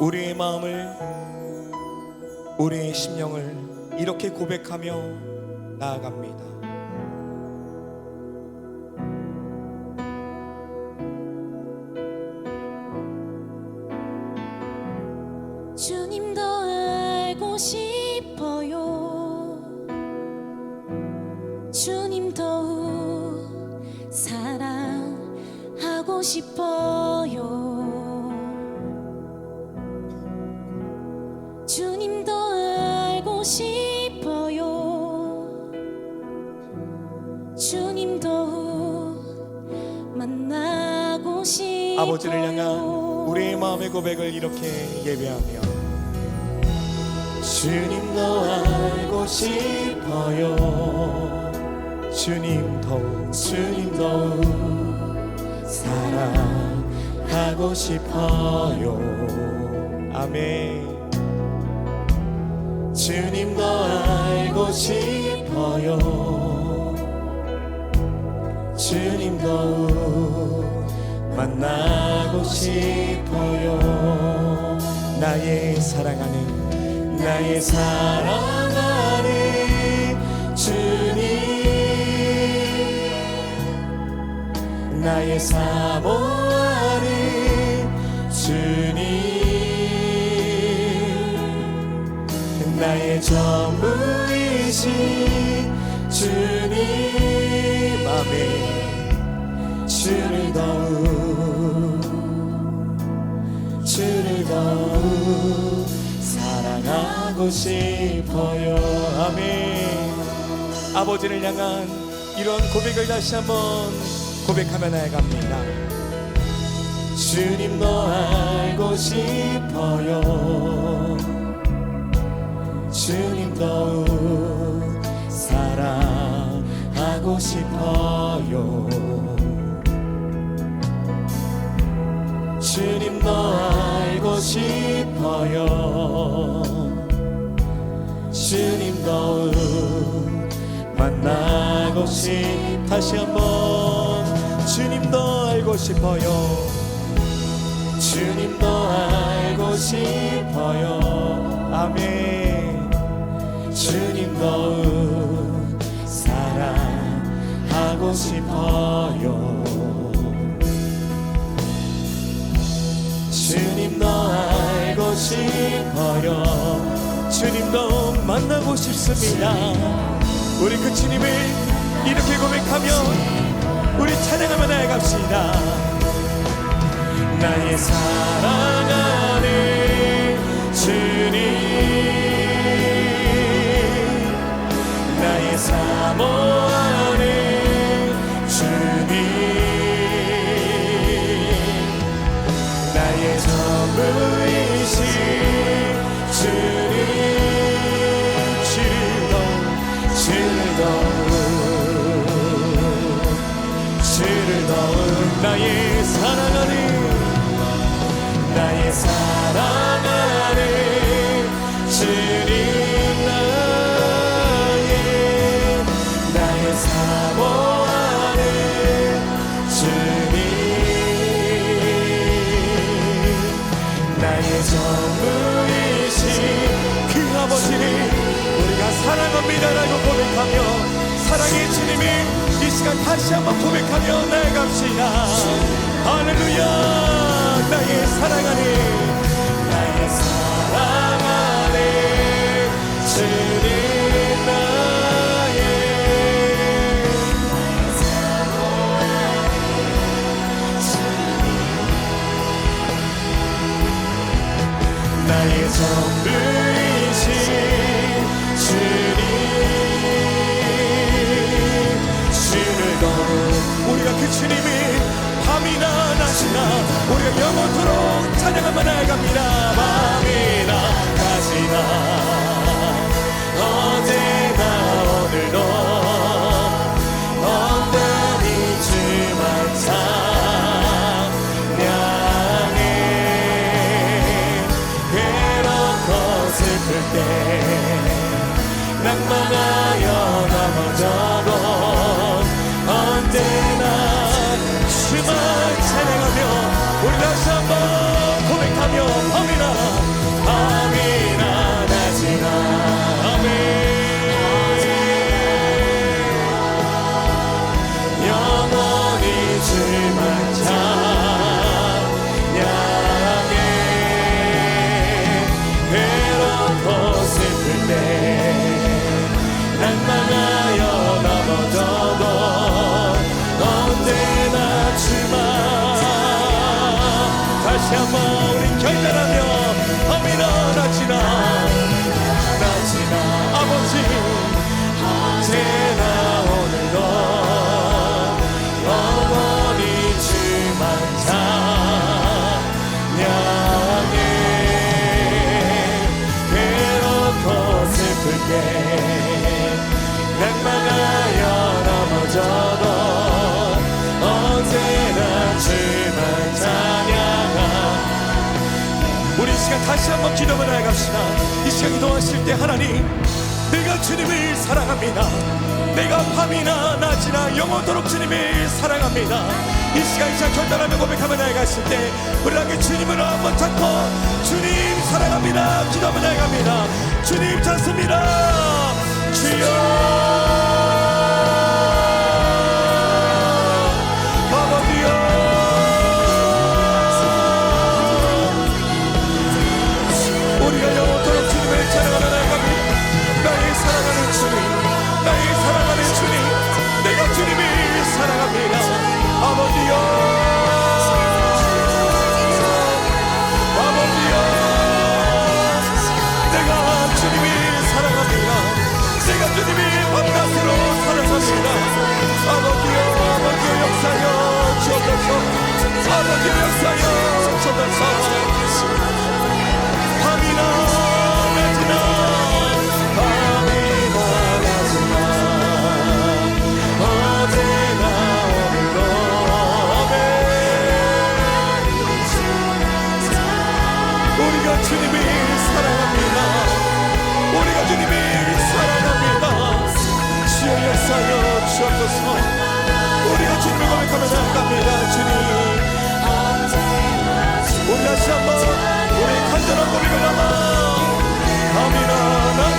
우리의 마음을 우리의 심령을 이렇게 고백하며 나아갑니다. 향한 우리의 마음의 고백을 이렇게 예배하며 주님 더 알고 싶어요. 주님 더욱 주님 더욱 사랑하고 싶어요. 아멘. 주님 더 알고 싶어요. 주님 더욱 만나고 싶어요. 나의 사랑하는 나의 사랑하는 주님. 나의 사모하는 주님. 나의 전부이신 주님. 아멘 주를 더욱 주를 더욱 사랑하고 싶어요. 아멘. 아버지를 향한 이런 고백을 다시 한번 고백하며 나아갑니다. 주님 더 알고 싶어요. 주님 더욱 사랑하고 싶어요 주님 더 알고 싶어요. 주님 더욱 만나고 싶 다시 한번 주님 더 알고 싶어요. 주님 더 알고 싶어요. 아멘. 주님 더욱 사랑하고 싶어요 주님 더 알고 싶어요. 주님 더 만나고 싶습니다. 우리 그 주님을 이렇게 고백하며 우리 찬양하며 나아갑시다. 나의 사랑하는 주님 나의 사모 사랑합니다라고 고백하며 사랑의 주님이 이 시간 다시 한번 고백하며 나아갑시다. 할렐루야. 나의 사랑하는 나의 사랑하는 주님 나의 나의 전부 주님이 밤이나 낮이나 우리가 영원토록 찬양하며 나아갑니다. 밤이나 낮이나 다시 한번 기도를 나갑시다. 이 시간 기도하실 때 하나님 내가 주님을 사랑합니다. 내가 밤이나 낮이나 영원토록 주님을 사랑합니다. 이 시간 이 시간 결단하며 고백하며 나아갔을 때 우리 함께 주님을 한번 찾고 주님 사랑합니다. 기도하며 나아갑니다. 주님 찾습니다. 주여 아버지여 아버지여 역사여 주 담아 밤이나 낮이나 밤이나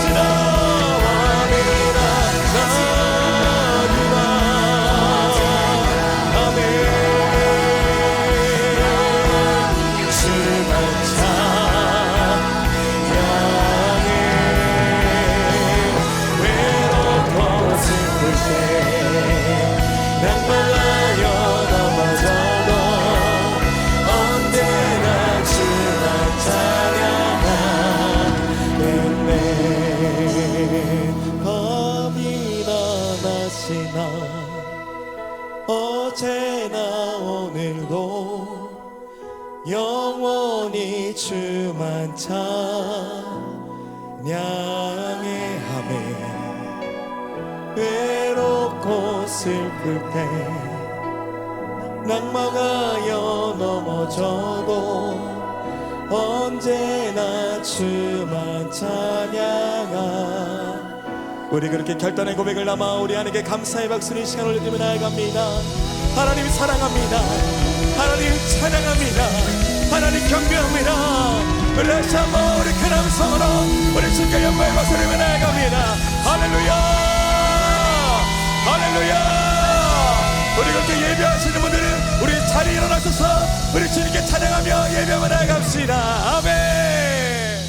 넘어져도 언제나 주만 찬양하. 우리 그렇게 결단의 고백을 남아 우리 하나님께 감사의 박수를 이 시간 올려드리며 나아갑니다. 하나님 사랑합니다. 하나님 찬양합니다. 하나님 경배합니다. 다시 한번 우리 큰 함성으로 우리 주께 영광의 박수를 드리며 나아갑니다. 할렐루야! 할렐루야! 우리 그렇게 예배하시는 우리 자리에 일어나셔서 우리 주님께 찬양하며 예배하며 나아갑시다. 아멘.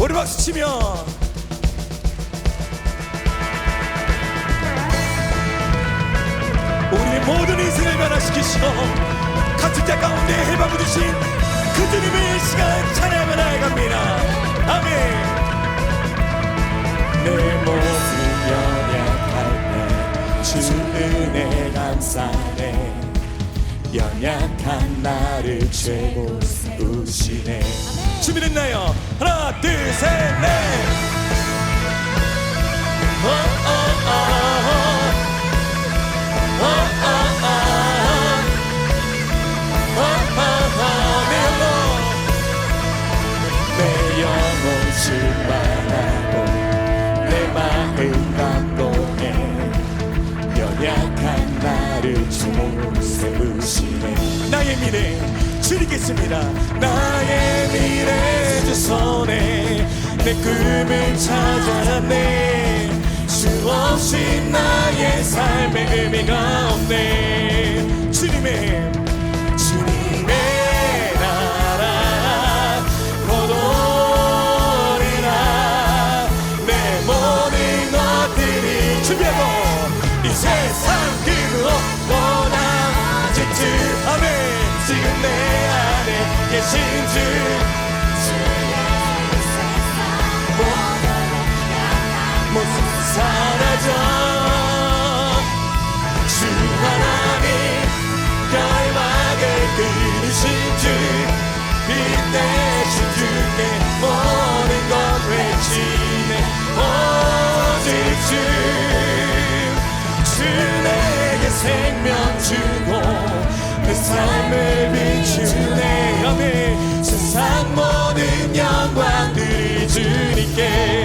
우리 박수 치며. 우리의 모든 인생을 변화시키시고 같은 자 가운데 해방을 주신 그 주님의 시간 찬양하며 나아갑니다. 아멘 감사해 연약한 나를 최고 세우시네. 준비됐나요? 하나 둘셋넷 나를 주로 세우시네 나의 미래 줄이겠습니다. 나의 미래 주 손에 내 꿈을 찾아내 주 없이 나의 삶의 의미가 없네 지금 내 안에 계신 주. 사라져. 주 하나님 결막을 끊으신 주. 빛내신 주께 모든 것 외치네. 오직 주, 주 내게 생명 주 삶을 비추네. 아멘. 세상 모든 영광들이 주님께.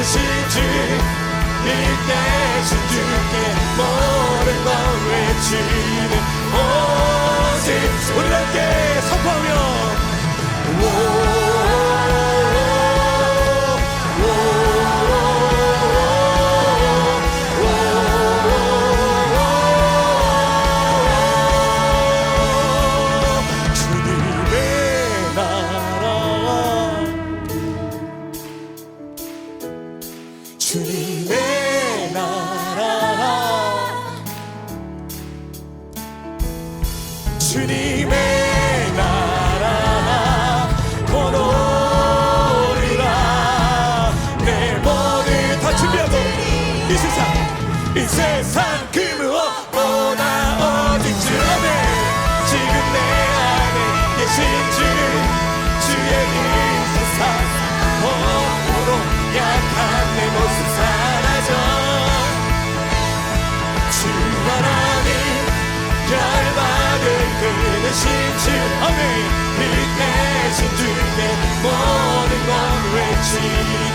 끊으신 주 이때신 주께 모든 걸 외치는 오직 우리 함께 선포하며 주 아멘 빛내신 주께 모든 건 외치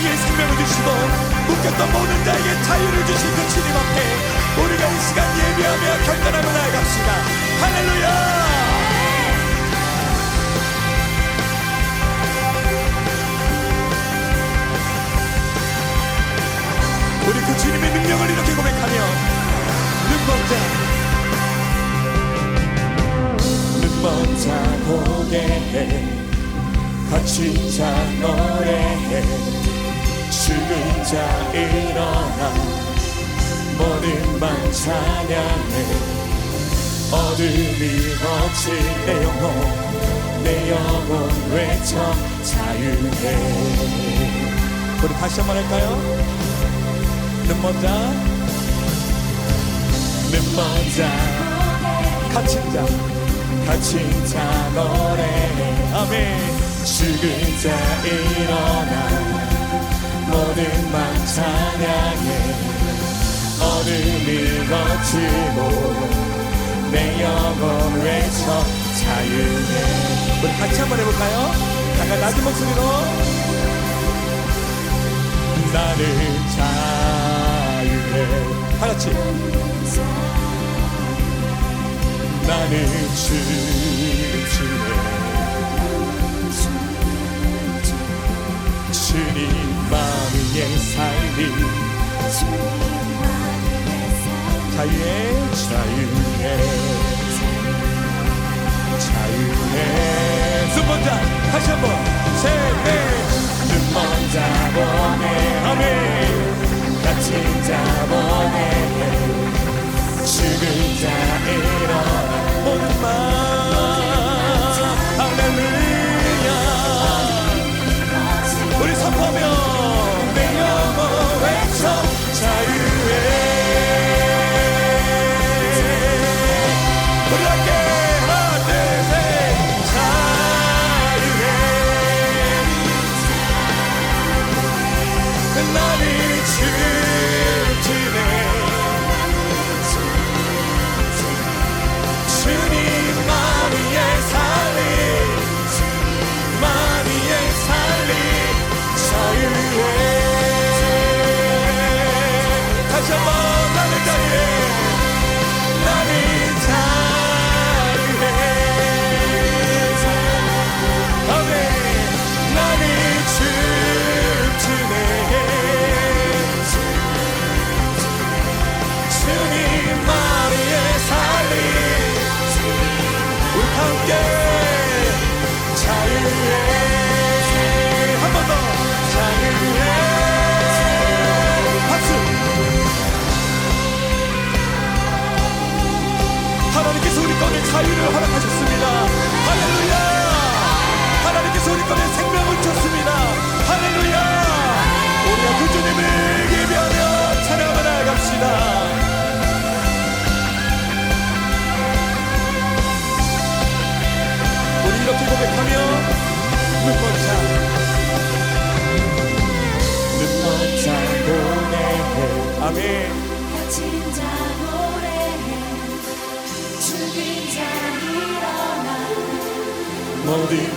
자에게 생명을 주시고 묶였던 모든 자에게 자유를 주신 그 주님 앞에 우리가 이 시간 예배하며 결단하며 나아갑시다. 할렐루야! 우리 그 주님의 능력을 이렇게 고백하며 눈먼자 눈먼자 보게 해. 같이 자 노래해 죽은 자 일어나 모든 만 찬양해. 어둠이 거친 내 영혼 내 영혼 외쳐 자유해. 우리 다시 한번 할까요? 눈먼 자 눈먼 자 갇힌 자. 갇힌 자 노래해. 아멘. 죽은 자 일어나 모든 만 찬양해. 어둠이 거치고 내 영혼 외쳐 자유해. 우리 같이 한번 해볼까요? 잠깐 낮은 목소리로. 나는 자유해. 다 같이 나는 춤추네. 주님 만 위해 살리 자유해 자유해 자유해 눈먼 자 다시 한번 셋넷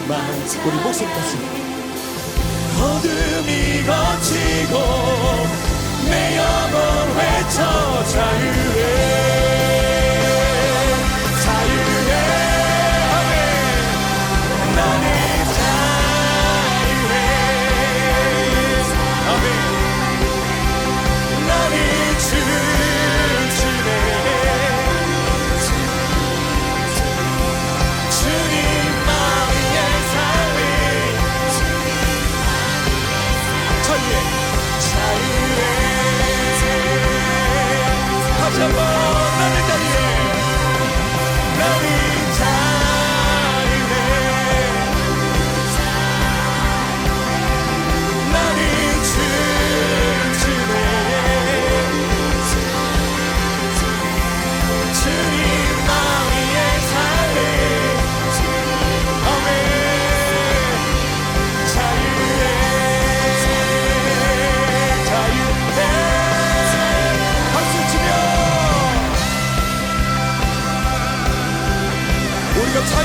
만 우리 목숨까지 어둠이 거치고 내 영혼 외쳐 자유해 다시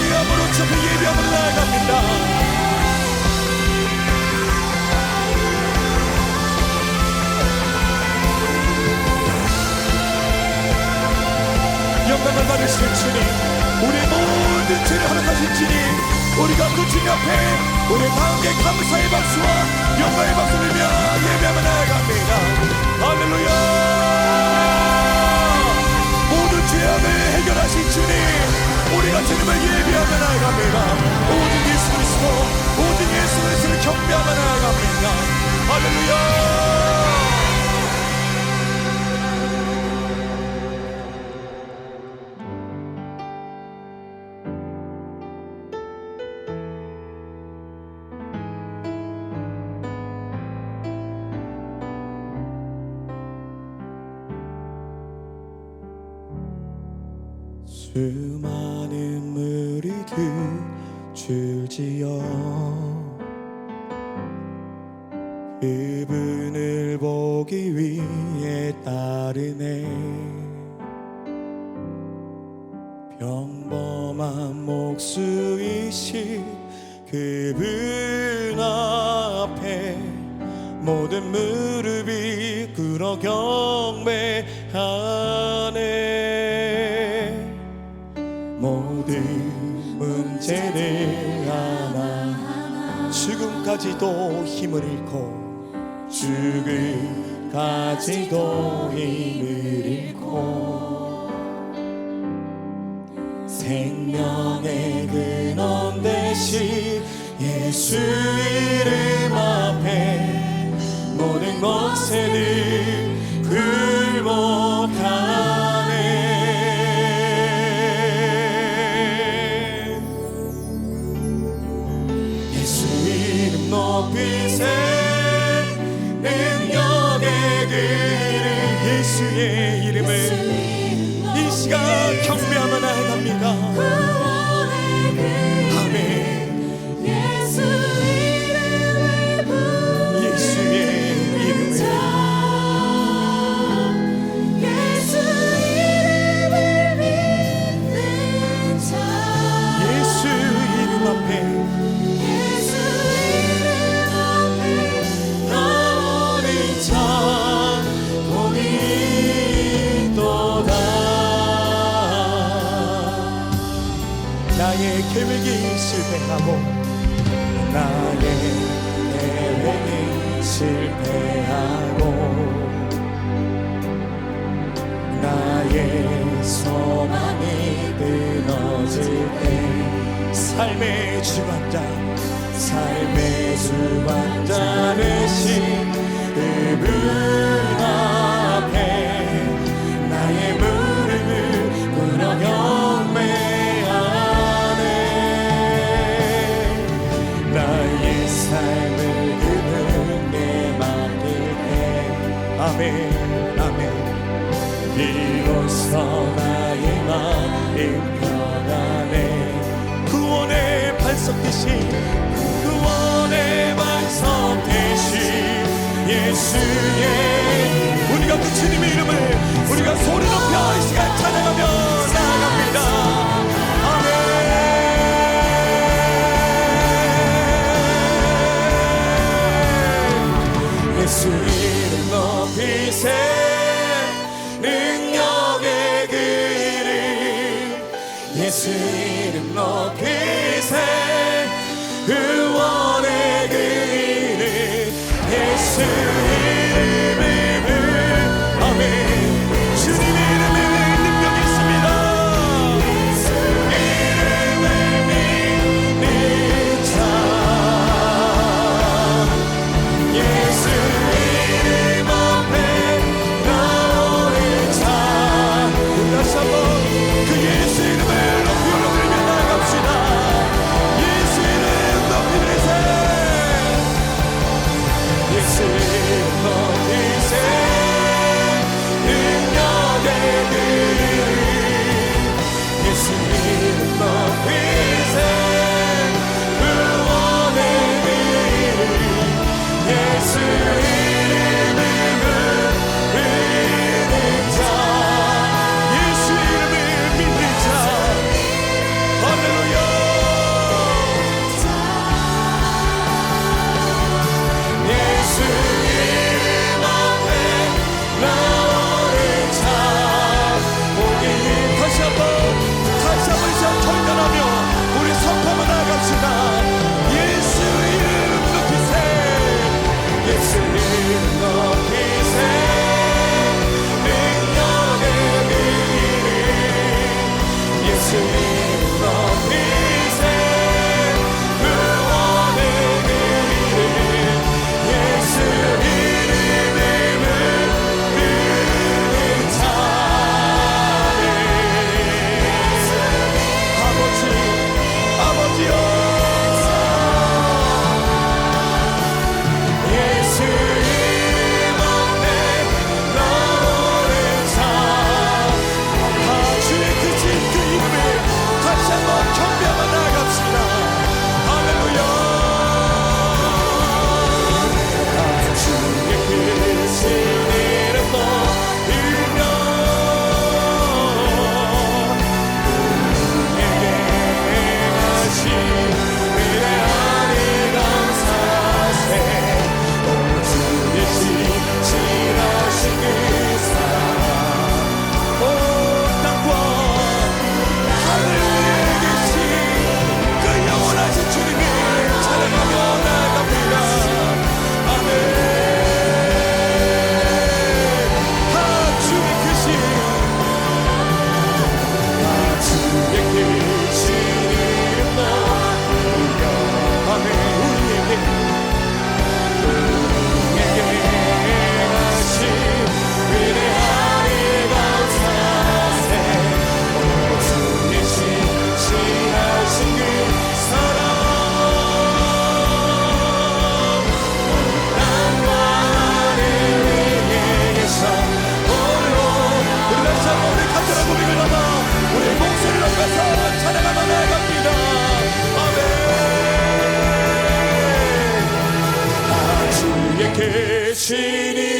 자유함으로 저 예배함으로 나아갑니다. 영광을 받으신 주님 우리 모든 죄를 허락하신 주님 우리가 그 주님 앞에 우리 마음의 감사의 박수와 영광의 박수를 며 예배하며 나아갑니다. 할렐루야! 모든 죄악을 해결하신 주님 우리가 주님을 예배하며 나아갑니다. 오직 예수 그리스도 오직 예수 그리스도를 경배하며 나아갑니다. 할렐루야 보기 위해 따르네. 평범한 목수이신 그분 앞에 모든 무릎이 꿇어 경배하네. 모든 문제를 하나 지금까지도 힘을 잃고 죽을 까지도 힘을 잃고 생명의 근원 대신 예수 이름 앞에 모든 것에는 굴복하네. 예수 이름 높이세 시간 경배 하고 나의 계획이 실패하고 나의 소망이 끊어질 때 삶의 주관자 삶의 주관자 되신 그분 아멘 아멘. 비로소 나의 마음 편하네 구원의 반석 대신 구원의 반석 대신 예수의 우리가 그 주님의 이름을 우리가 소리 높여 이 시간 찬양하며 고백을 넘어 우리의 목소리를 높여서 찬양하며 나아갑니다. 아멘. 아 주의 계시니